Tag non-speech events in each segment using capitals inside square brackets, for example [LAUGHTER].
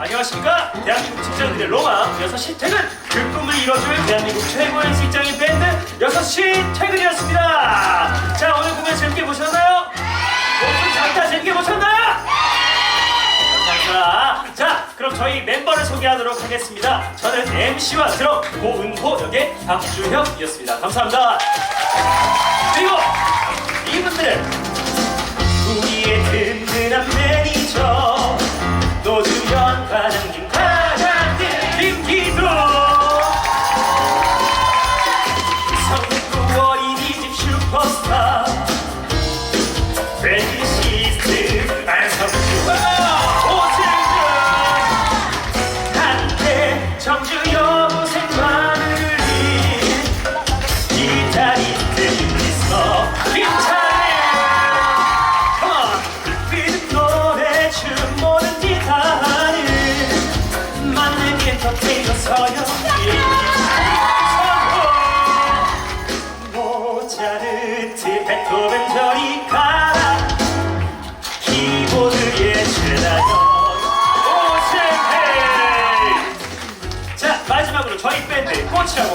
안녕하십니까? 대한민국 직장인들의 로망 6시 퇴근. 그 꿈을 이뤄줄 대한민국 최고의 직장인 밴드 6시 퇴근이었습니다. 자 오늘 공연 재밌게 보셨나요? 목소리 장타 재밌게 보셨나요? 감사합니다. 자 그럼 저희 멤버를 소개하도록 하겠습니다. 저는 MC와 드럼 고은호 역의 박주혁이었습니다. 감사합니다. 그리고 이분들은 우리의 든든한 매니저 노주현 과장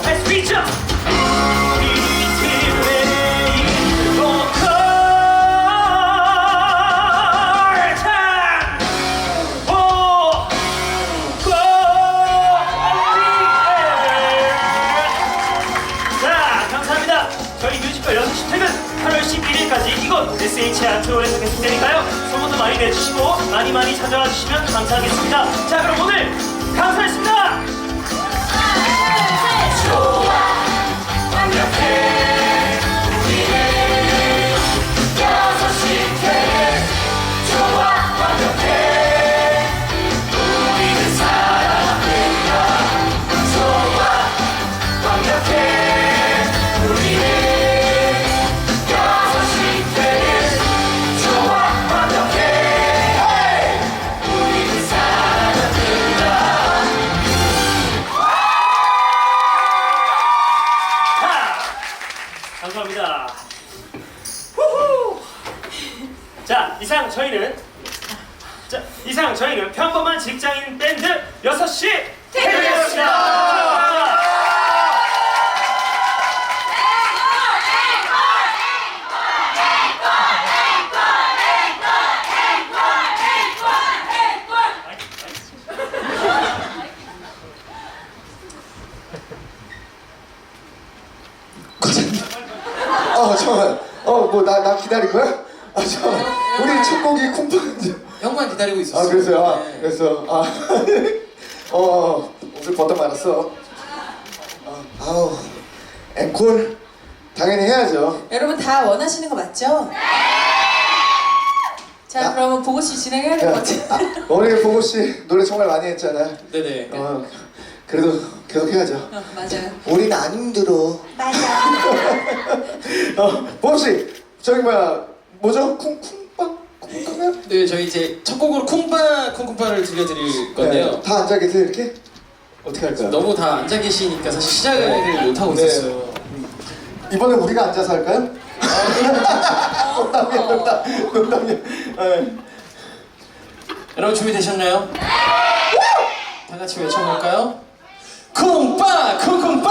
할 수 있죠 우리 팀의 보컬 참 오, 고, 자, 감사합니다. 저희 뮤지컬 6시 퇴근 8월 11일까지 이곳 SH 아트홀에서 계속되니까요. 소문도 많이 내주시고 많이 많이 찾아와 주시면 감사하겠습니다. 자, 그럼 오늘 감사했습니다. 자, 잠깐. 어뭐 나 나 기다릴 거야? 아 잠깐. 우리 첫 곡이 쿵팡인데. 형만 기다리고 있었어. 아 그래서요. 아, 네. 그래서 아. [LAUGHS] 어 옷을 벗다 말았어. 아, 아우 앵콜 당연히 해야죠. 여러분 다 원하시는 거 맞죠? 자 야. 그러면 보고 씨 진행해야 될 것 같아요. 아, 우리 보고 씨 노래 정말 많이 했잖아. 네네. 어 그래도 계속 해야죠. 어, 맞아요. 우린 안 힘들어. 맞아. [LAUGHS] 어 보고 씨 저기 뭐야 뭐죠? 쿵쿵빵 쿵쿵빵. 네, 저희 이제 첫 곡으로 쿵빠 쿵쿵빠를 들려드릴 건데요. 네, 다 앉아 계세요 이렇게? 어떻게 할까요? 너무 다 앉아 계시니까 사실 시작을 못 하고 네. 있었어요. 이번에 우리가 앉아서 할까요? 농담이야 농담 농담이야 네. 여러분 준비되셨나요? 다 같이 외쳐볼까요? 쿵빠 쿵쿵빠 쿵빠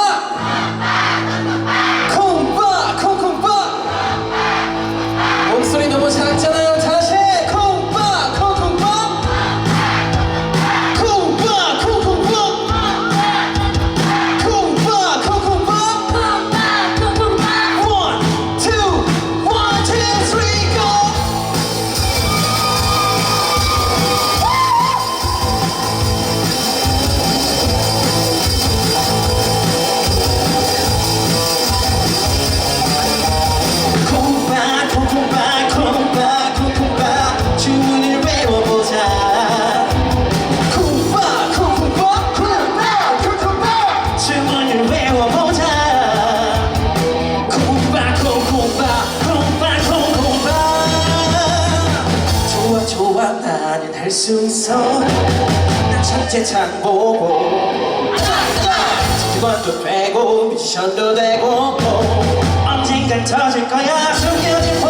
있어. 난 첫째창 보고. 직관도 되고 뮤지션도 되고 언젠간 터질 거야. 숨겨질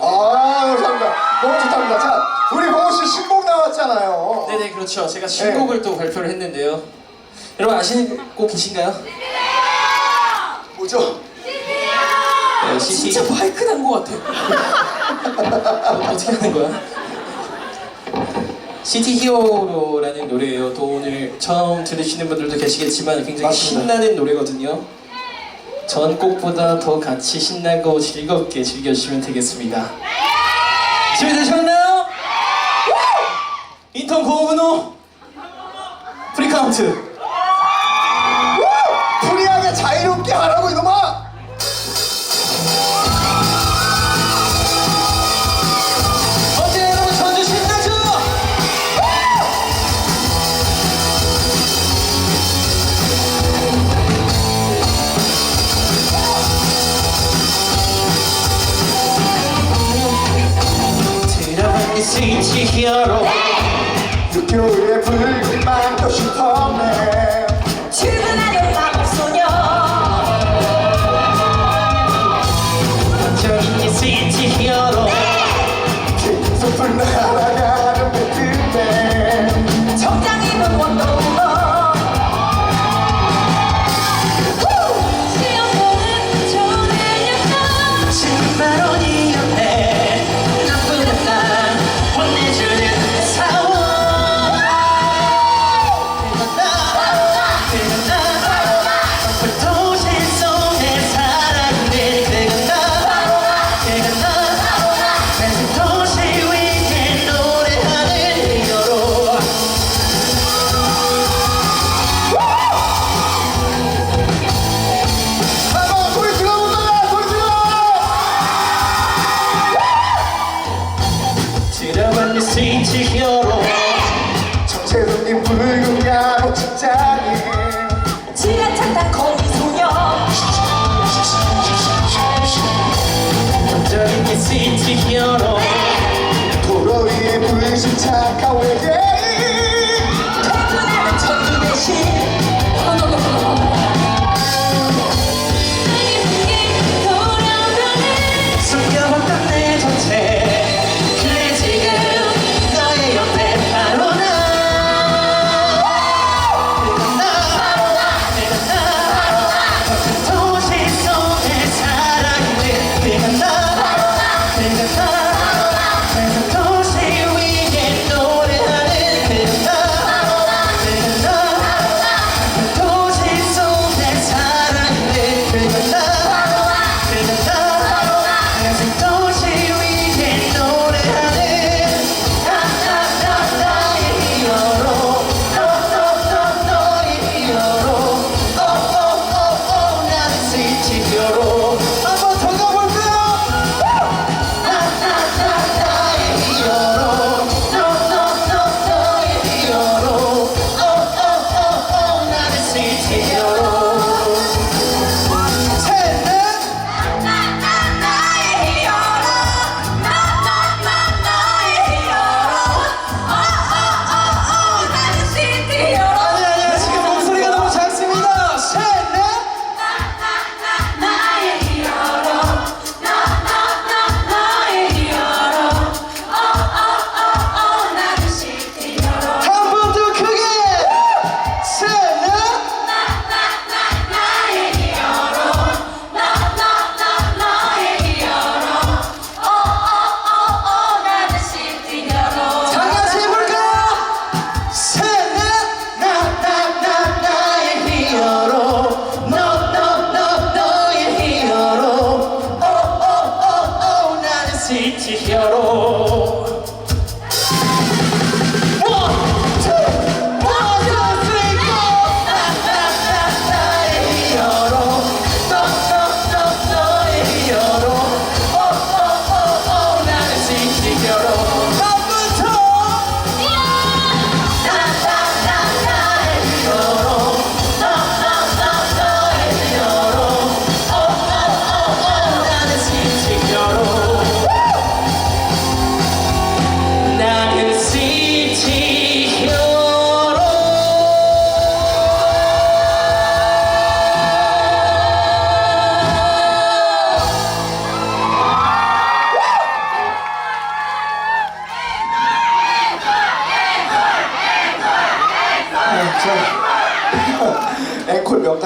아 감사합니다. 너무 좋답니다. 자 우리 보호 씨 신곡 나왔잖아요. 네네 그렇죠. 제가 네. 신곡을 또 발표를 했는데요. 여러분 아시는 곡 계신가요? 뭐죠? 네, CC. 진짜 마이크 난것 같아. 어, 어떻게 하는 거야? 시티 히어로라는 노래예요. 또 오늘 처음 들으시는 분들도 계시겠지만 굉장히 맞습니다. 신나는 노래거든요. 전곡보다 더 같이 신나고 즐겁게 즐겨주시면 되겠습니다. 준비되셨나요? 인턴 고문호 프리카운트 동의하러 네! 학교에 불만 꺼신 터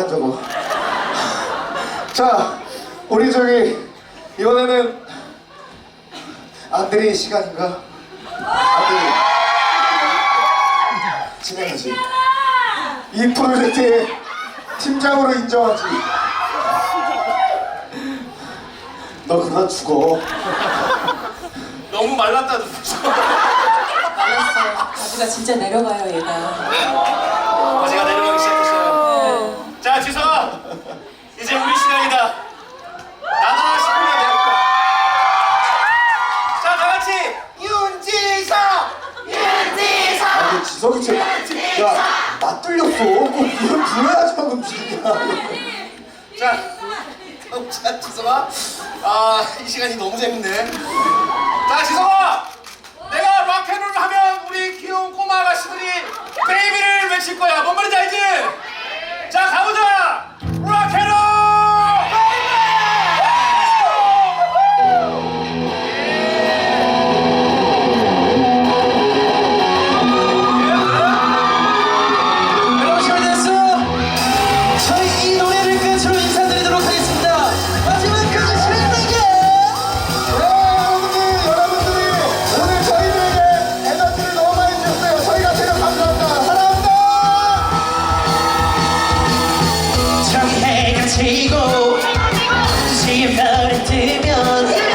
저거. 자, 우리 저기 이번에는 안드레이 시간인가? 안드레이 진행하지. 이 프로젝트의 팀장으로 인정하지. 너 그만 죽어. 너무 말랐다 알았어요. 바지가 진짜 내려가요, 얘가. 바지가 내려가기 시작했어요 자 지성아 이제 우리 시간이다 나가라 싶으면 될 거야 자 다같이 윤지성 윤지성 지석이 쟤, 야, 나 뚫렸어. 뭐, 이걸 불러야지 방금 지금. 자, 어, 자 지성아 아 이 시간이 너무 재밌네 자 지성아 내가 락앤롤 하면 우리 귀여운 꼬마 아가씨들이 베이비를 외칠 거야 뭔 말인지 알지? 자 가보자 뜨면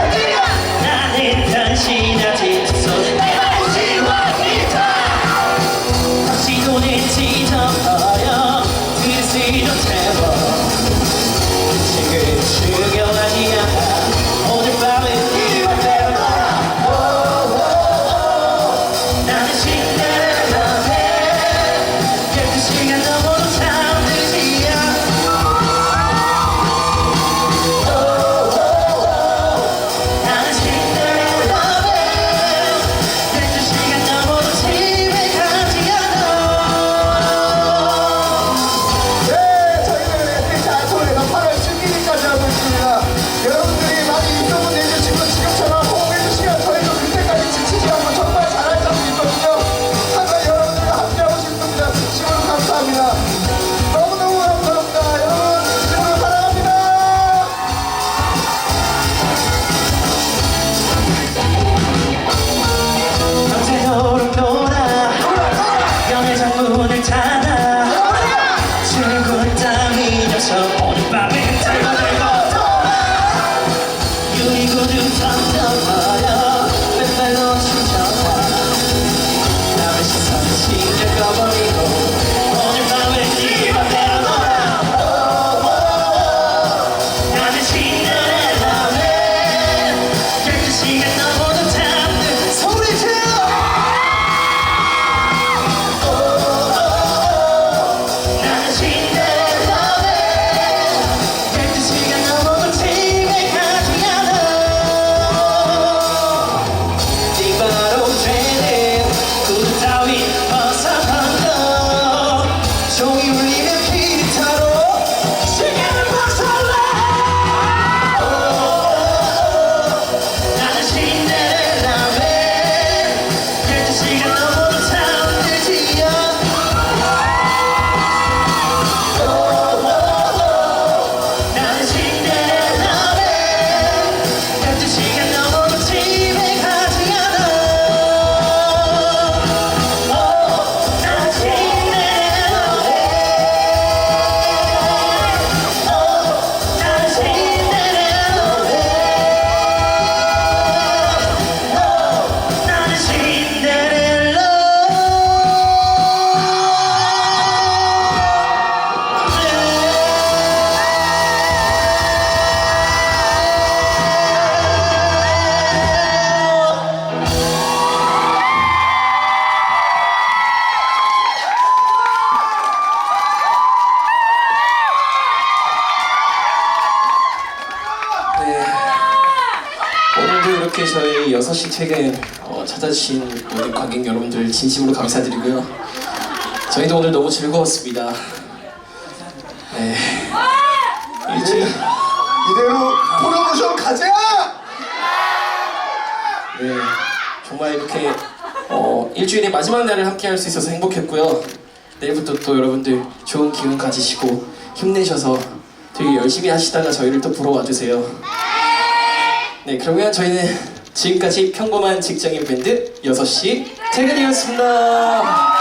저희 6시 퇴근 어, 찾아주신 모든 관객 여러분들 진심으로 감사드리고요. 저희도 오늘 너무 즐거웠습니다. 네. 일주일, 이대로 프로모션 가자! 네. 정말 이렇게 어, 일주일의 마지막 날을 함께 할 수 있어서 행복했고요. 내일부터 또 여러분들 좋은 기운 가지시고 힘내셔서 되게 열심히 하시다가 저희를 또 보러 와주세요. 네, 그러면 저희는 지금까지 평범한 직장인 밴드 6시 퇴근이었습니다.